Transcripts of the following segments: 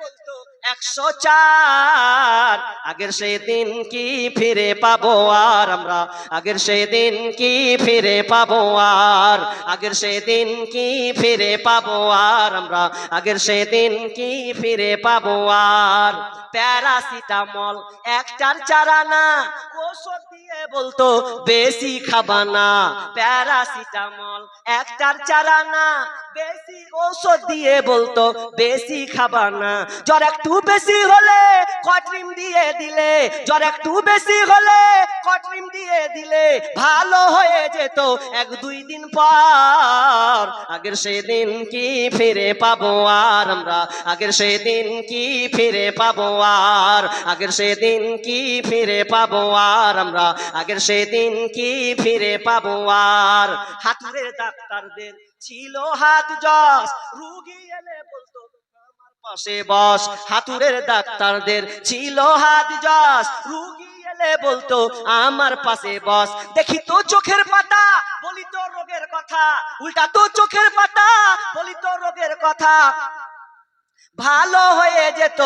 বলতো, একশো চার, আগের সেই দিন কি ফিরে পাবো আর আমরা? আগের সেই দিন কি ফিরে পাবো আর? আগের সেই দিন কি ফিরে পাবো আর আমরা? আগের সেই দিন কি ফিরে পাবো আর? প্যারাসিটামল, একটার চারানা ওষুধ দিয়ে বলতো, বেশি খাবা না। প্যারাসিটামল, একটার চারানা বেশি ঔষধ দিয়ে বলতো, বেশি খাবা না। জ্বর একটু বেশি হলে কটরিম দিয়ে দিলে, জ্বর একটু বেশি হলে কটরিম দিয়ে দিলে ভালো হয়ে যেত। এক দুই দিন পর আগের সেদিন কি ফিরে পাবো আর আমরা? আগের সেদিন কি ফিরে পাবো আর? আগের সেদিন কি ফিরে পাবো আর আমরা? আগের সেদিন কি ফিরে পাবো আর? হাতুড়ের ডাক্তারদের ছিল হাত যশ, রুগী এলে বলতো পাশে বস হাতুরের ডাক্তারদের ছিল হাত যশ। রুগী এলে বলতো, আমার পাশে বস, দেখি তো চোখের পাতা, বলি তো রোগের কথা, উল্টা তো চোখের পাতা, বলি তো রোগের কথা। ভালো হয়ে যেত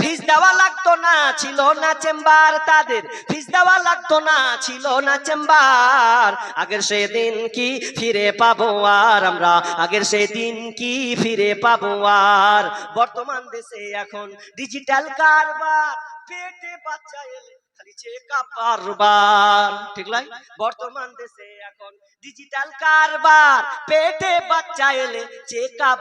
ফিস দেওয়া লাগতো না, ছিল না চেম্বার তাদের। ফিস দেওয়া লাগতো না, ছিল না চেম্বার। আগের সেদিন কি ফিরে পাবো আর আমরা? আগের সেদিন কি ফিরে পাবো আর? বর্তমান দেশে এখন ডিজিটাল কারবার, পেটে বাচ্চা এলে খালি চেকআপ বারবার ঠিক লাই বর্তমান দেশে এখন ডিজিটাল কারবার। পেটে বাচ্চা এলে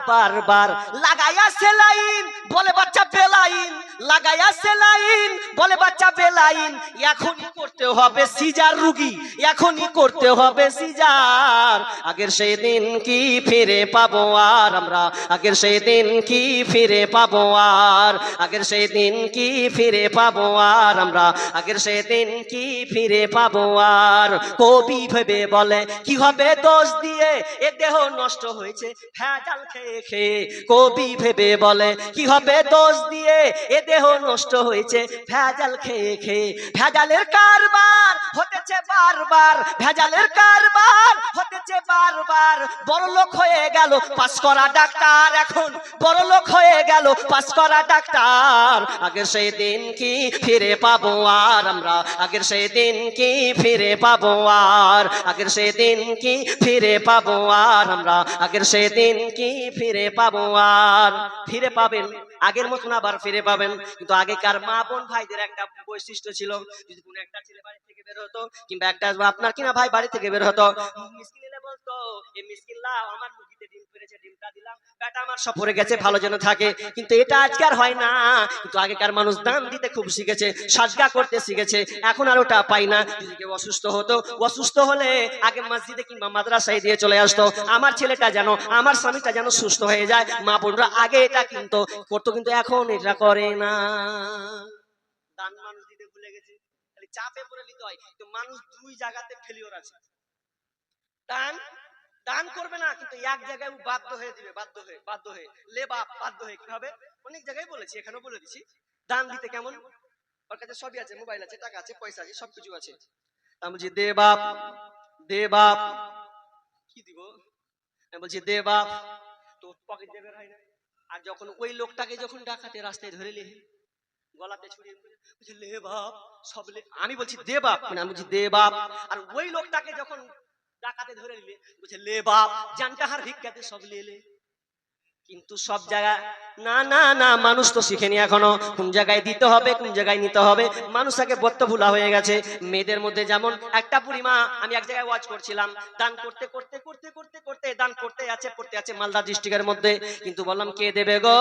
বারবার লাগাইয়া সেলাইন, বলে বাচ্চা বেলাইন। লাগাইয়া সেলাইন, বলে বাচ্চা বেলাইন। এখনই করতে হবে সিজার রুগী। এখনই করতে হবে সিজার। আগের সেই দিন কি ফিরে পাবো আর আমরা? আগের সেই দিন কি ফিরে পাবো আর? আগের সেই দিন কি ফিরে পাবো আর আমরা? আগের সেদিন কি ফিরে পাবো আর? কবি ভেবে বলে, কি হবে দোষ দিয়ে? এ দেহ নষ্ট হয়েছে ভেজাল খেয়ে খেয়ে। কবি ভেবে বলে, কি হবে দোষ দিয়ে? এ দেহ নষ্ট হয়েছে, ভেজাল খেয়ে খেয়ে। ভেজালের কারবার হতেছে বারবার, ভেজালের কারবার বারবার বড় হয়ে গেল, পাস করা ডাক্তার এখন বড় হয়ে গেল, পাস করা ডাক্তার। আগের সেই দিন কি ফিরে পাবো আর আমরা? আগের সেই দিন কি ফিরে পাবো আর? আগের সেই দিন কি ফিরে পাবো আর আমরা? আগের সেই দিন কি ফিরে পাবো আর? ফিরে পাবেন, আগের মতন আবার ফিরে পাবেন। কিন্তু আগেকার মা বোন ভাইদের একটা বৈশিষ্ট্য ছিল, যদি কোনো একটা ছেলে বাড়ি থেকে বের হতো, কিংবা একটা আপনার কিনা ভাই বাড়ি থেকে বের হতো বলতো লাও আমার মুরগিতে ডিম পেরেছে, ডিমটা দিলাম। বেটা আমার সফরে গেছে, ভালো যেন থাকে। কিন্তু এটা হয় না। কিন্তু আগেকার মানুষ দান দিতে খুব শিখেছে, সাজগা করতে শিখেছে। এখন আর ওটা পাই না। যদি কেউ অসুস্থ হতো, অসুস্থ হলে আগে মসজিদে কিংবা মাদ্রাসায় দিয়ে চলে আসতো। আমার ছেলেটা যেন, আমার স্বামীটা যেন সুস্থ হয়ে যায়। মা বোনরা আগে এটা কিন্তু, করতো, কিন্তু এখন এটা করে না। দান মানুষ দিতে ভুলে গেছে। খালি চাপে পড়ে নিতে হয়। মানুষ দুই জায়গাতে ফেলিওর আছে। দান দান করবে না, কিন্তু এক জায়গায় ও বাধ্য হয়ে দিবে, বাধ্য হয়ে বাধ্য হয়ে। লেবা বাধ্য হয়ে কীভাবে অনেক জায়গায় বলেছি, এখানেও বলে দিছি। দান দিতে কেমন? ওর কাছে সবই আছে, মোবাইল আছে, টাকা আছে, পয়সা আছে, সবকিছু আছে। আমি বলছি, দে বাপ দে বাপ। কি দিব? আমি বলছি, দে বাপ। তো পকেট দেবে হয় না। আর যখন ওই লোকটাকে যখন ডাকাতে রাস্তায় ধরে লে গলাতে ছুরিয়ে বলছে, লে বাপ। সব আমি বলছি, দে বাপ। মানে আমি বলছি, দে বাপ। আর ওই লোকটাকে যখন ডাকাতে ধরে নিলে। বলছে লে বাপ জানটাহার ভিক্ষাতে সব লেলে কিন্তু সব জায়গা না না না, মানুষ তো শিখেনি এখনও। কোন জায়গায় দিতে হবে, কোন জায়গায় নিতে হবে। মানুষ আগে বত্ত ভুলা হয়ে গেছে। মেয়েদের মধ্যে যেমন একটা বুড়িমা আমি এক জায়গায় ওয়াচ করছিলাম। দান করতে করতে করতে করতে করতে, দান করতে আছে করতে আছে মালদা ডিস্ট্রিক্টের মধ্যে। কিন্তু বললাম, কে দেবে গো?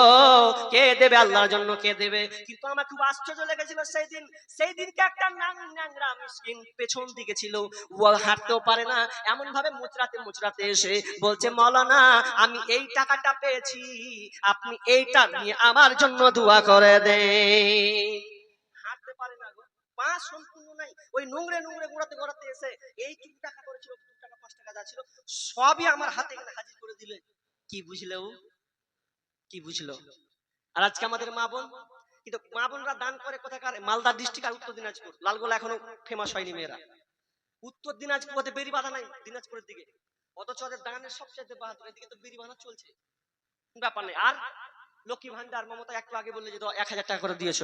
কে দেবে? আল্লাহর জন্য কে দেবে? কিন্তু আমার খুব আশ্চর্য লেগেছিল সেই দিন সেই দিনকে একটা নাং ন্যাংরা মিসকিন পেছন দিকে ছিল। ও হাঁটতেও পারে না। এমন ভাবে মুচড়াতে মুচড়াতে এসে বলছে, মলানা, আমি এই টাকাটা পেয়েছি। পেয়েছি আপনি এইটা নিয়ে আমার জন্য দোয়া করে দে আর আজকে আমাদের কিন্তু মালদা ডিস্ট্রিক্ট উত্তর দিনাজপুর। লালগোলা এখনও ফেমাস হয়নি মেয়েরা। উত্তর দিনাজপুর বেরি বাধা নাই দিনাজপুরের দিকে। অথচ দানের সবচেয়ে বাহাদুর এদিকে তো বেরি চলছে। ব্যাপার নেই আর লক্ষ্মী ভান্ডার মমতা একটু আগে বললে যে এক হাজার টাকা করে দিয়েছ